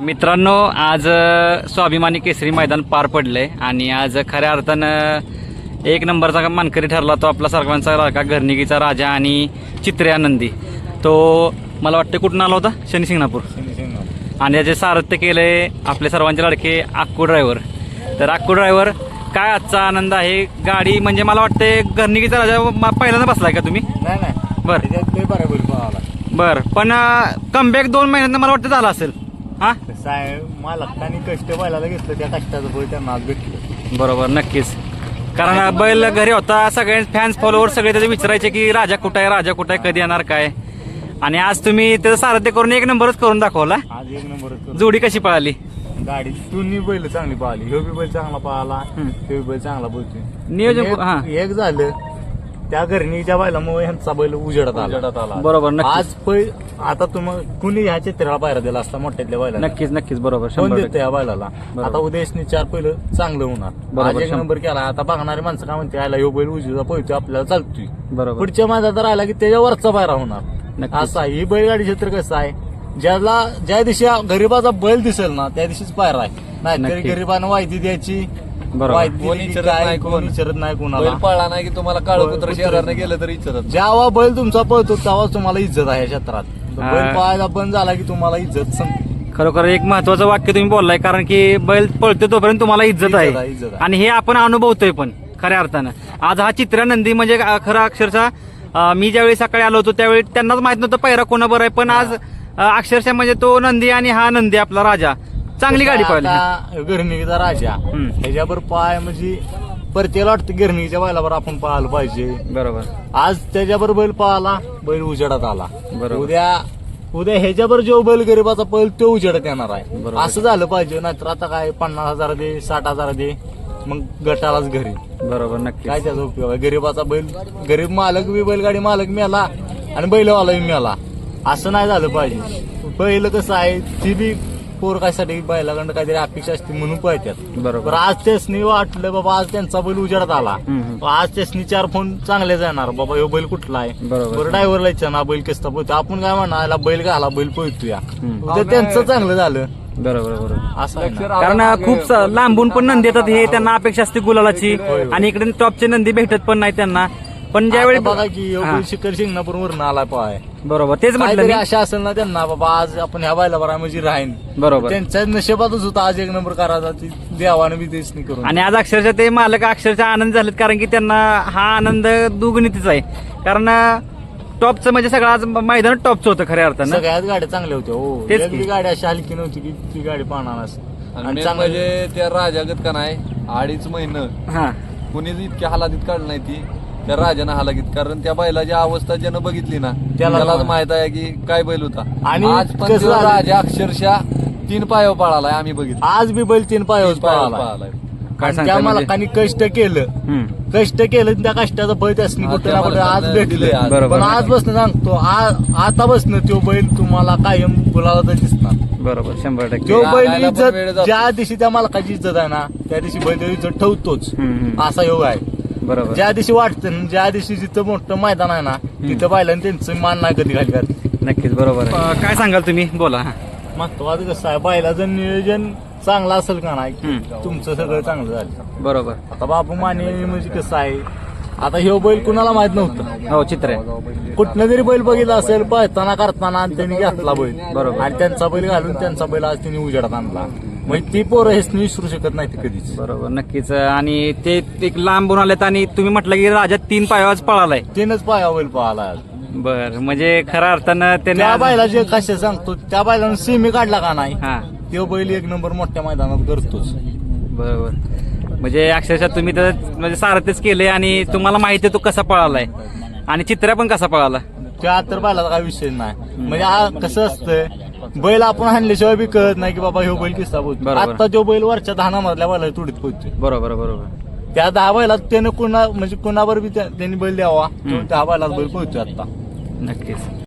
मित्रांनो आज स्वाभिमानी केसरी मैदान पार पडलंय आणि आज खऱ्या अर्थानं एक नंबरचा मानकरी ठरला तो आपला सर्वांचा लाडका घरनिकीचा राजा आणि चित्रे आनंदी. तो मला वाटतं कुठून आला होता? शनी शिंगणापूर. आणि याचे सारथ्य केलंय आपले सर्वांचे लाडके अक्कू ड्रायव्हर. तर अक्कू ड्रायव्हर काय आजचा आनंद आहे? गाडी म्हणजे मला वाटते घरनिकीचा राजा म- पहिल्यांदा बसलाय का तुम्ही? नाही नाही. बरं. बरं. पण कमबॅक दोन महिन्यात मला वाटतं झाला असेल. हां? आहे मालकांनी कष्ट बैलाला घेतलं त्या कष्टाचं फळ त्यांना आज भेटलं. बरोबर नक्कीच. कारण बैल घरी होता सगळे फॅन्स फॉलोवर सगळे त्याचे विचारायचे की राजा कुठं आहे राजा कुठं आहे कधी येणार काय? आणि आज तुम्ही त्याचं सारथ्य करून एक नंबरच करून दाखवला. आज एक नंबर जोडी कशी पळाली? गाडी दोन्ही बैल चांगली पळाली. ह्यो बी बैल चांगला पळाला हम्म. बी बैल चांगला बोलतोय नियोजन एक- हा. एक झालं त्या घरणीच्या बैलामुळे ह्यांचा बैल उजेडत आला. बरोबर नक्कीच. आज पै आता तुम्ही कुणी ह्या चित्राला पायरा दिला असता मोठ्यातल्या बैलाला नक्कीच नक्कीच बरोबर. कोण शंभर देतं टक्के. या बैलाला बरोबर. आता उद्याशनी चार पहिलं चांगलं होणार. बरोबर, आज एक शंभर. नंबर केला. आता बघणारी माणसं काय म्हणते आला ह्यो बैल उजवीचा पळतोय आपल्याला चालतोय. बरोबर. पुढच्या माझा तर आला की त्याच्यावरचा पायरा होणार. नक्कीच. असं आहे ही बैलगाडी क्षेत्र कसं आहे? ज्याला ज्या दिवशी गरीबाचा बैल दिसेल ना त्या दिवशीच पायरा आहे. नाही तरी नक्की. गरीबानं वायदी द्यायची बरोबर. वायदी कोणी दिली की विचारत काय, नाही कोणी कोण. विचारत नाही बैल कोणाला. पळला नाही की तुम्हाला काळ कुत्र गेलं तरी जेव्हा बैल तुमचा पळतो तेव्हाच तुम्हाला इज्जत आहे या क्षेत्रात. हा. बैल पळायला बंद झाला की तुम्हाला इज्जत संपते खरोखर एक महत्वाचं वाक्य तुम्ही बोललाय कारण की बैल पळतो तोपर्यंत तुम्हाला इज्जत इज्जत आहे, इज्जत आहे. आणि हे आपण अनुभवतोय पण खऱ्या अर्थानं. आज हा चित्रा नंदी म्हणजे अ, खरं अक्षरशः अ, मी ज्यावेळी सकाळी आलो होतो त्यावेळी त्यांनाच माहीत नव्हतं पैरा कोणाबर आहे पण आज अ, अक्षरशः म्हणजे तो नंदी आणि हा नंदी आपला राजा. चांगली गाडी पळली आता गिरणीचा राजा हम्म. ह्याच्यावर पाय म्हणजे परतीला वाटतं गिरणीच्या बैलावर आपण पाहायला पाहिजे. बरोबर. आज त्याच्यावर बैल पळाला बैल उजेडात आला. बरोबर. उद्या उद्या ह्याच्यावर जो बैल गरीबाचा बैल तो उजेडात येणार आहे. बरोबर. असं झालं पाहिजे नाहीतर आता काय पन्नास हजार दे साठ हजार दे मग गटालाच घरी. बरोबर नक्की काय त्याचा उपयोग आहे? गरीबाचा बैल गरीब मालक बी बैलगाडी मालक मिळाला आणि बैलवाला बी मिळाला असं नाही झालं पाहिजे. बैल कसं आहे ती बी पोर कायसाठी बैलाकडं काहीतरी अपेक्षा असते म्हणून पळतात बरोबर बरं आज त्यासनी वाटलं बाबा आज त्यांचा बैल उजेडात आला हम्म, हम्म. आज त्यासनी चार फोन चांगले जाणार बाबा ह्यो बैल कुठला आहे बरोबर. बरं ड्रायव्हरला इच्छा ना बैल कसं पळतो आपण काय म्हणणार याला बैल घाला बैल पळतोया हम्म. उद्या त्यांचं चांगलं झालं बरोबर बरोबर असं आहे ना. कारण खूप स- लांबून पण नंदी येतात हे त्यांना अपेक्षा असते गुलालाची. आणि इकडे टॉपचे नंदी भेटत पण नाही त्यांना पण आता ज्यावेळी बघा की हा, शिखर शिंगणापूर वरून आला पाय. बरोबर तेच म्हटलं काहीतरी मी. अशा असेल ना त्यांना बाबा आज आपण ह्या आहे म्हणजे राहीन. बरोबर. त्यांच्या नशिबातच होता आज एक नंबर करायचा ती देवाने बी देश नाही करून. आणि आज अक्षरशः ते मालक अक्षरशः आनंद झालेत कारण की त्यांना हा आनंद दुगणितीच आहे. कारण टॉपचं म्हणजे सगळं आज मैदान टॉपचं होतं खऱ्या अर्थानं. सगळ्याच गाड्या चांगल्या होत्या हो. तेच एक. बी गाडी अशी हलकी नव्हती की ती गाडी पाहणार असं. आणि आणि main चांगलं म्हणजे त्या राजागत का नाही अडीच महिनं हा. कुणीच इतक्या हालातीत काढलं नाही ती. त्या राजानं हालाकीत कारण त्या बैलाची अवस्था ज्यानं बघितली ना त्याला त्यालाच माहीत. आहे की काय बैल होता आणि आज पण कसं तो झालं? राजा अक्षरशः तीन पायावर पळालाय आम्ही बघितलं आज बी बैल तीन पायावर तीन पायावर पळाला पळालाय काय आणि सांगताय त्या म्हणजे? मालकांनी कष्ट केलं हम्म. कष्ट केलं आणि त्या कष्टाचं फळ त्यासनी हा, कुठे त्या ना कुठे आज भेटले दिलंय आज. बरोबर. पण आज बसणं सांगतो आ- आता बसणं तो बैल तुम्हाला कायम गुलाला तर दिसणार बरोबर शंभर टक्के जो बैल रागायला पण वेळ इज्जत जातो. ज्या दिवशी त्या मालकाची इज्जत आहे ना त्या दिवशी बैल इज्जत ठेवतोच हम्म, हम्म. असा योग आहे बरोबर. ज्या दिवशी वाटतं ज्या दिवशी जिथं मोठं मैदान आहे ना तिथं बैलांनी त्यांचं मान नाही कधी खाली करत नक्कीच बरोबर आहे. अं, काय सांगाल तुम्ही? बोला. हा. महत्वाचं कसं आहे बैलाचं नियोजन चांगलं असेल का नाही हम्म. तुमचं सगळं चांगलं झालं. बरोबर. आता बापू माने म्हणजे कसं आहे आता ह्यो बैल कुणाला माहीत नव्हतं. हो चित्र. आहे कुठनं जरी बैल बघितला असेल पळताना करताना आणि त्यांनी घेतला बैल. बरोबर. आणि त्यांचा बैल घालून त्यांचा बैल आज त्यांनी उजेडात आणला. म्हणजे ती पोरं हेच विसरू शकत नाही ती कधीच. बरोबर नक्कीच. आणि ते एक लांबून आलेत आणि तुम्ही म्हटलं की राजा तीन पायावर पळालाय. तीनच पाया बैल पळाला. बर म्हणजे खऱ्या अर्थानं त्याने त्या आज- बैला जे कसे सांगतो त्या बैलानं सेमी काढला का नाही हा. तो बैल एक नंबर मोठ्या मैदानात करतोच बरोबर. म्हणजे अक्षरशः तुम्ही तर म्हणजे सारथीच केले आणि तुम्हाला माहिती आहे तो कसा पळालाय. आणि चित्र्या पण कसा पळाला? त्या तर बैलाचा काय विषय नाही. म्हणजे आ- कसं असतंय बैल आपण हाणल्याशिवाय बी कळत नाही की बाबा ह्यो बैल किस्सा पोहोचतो बरोबर. आता जो बैल वरच्या दहा मधल्या बैला तुडीत पोहोचतोय. बरोबर बरोबर. त्या दहा बैलात त्यानं कुणा म्हणजे कुणावर बी त्या- त्यांनी बैल द्यावा. तो हम्म. दहा बैलात बैल पोहोचतोय आता. नक्कीच.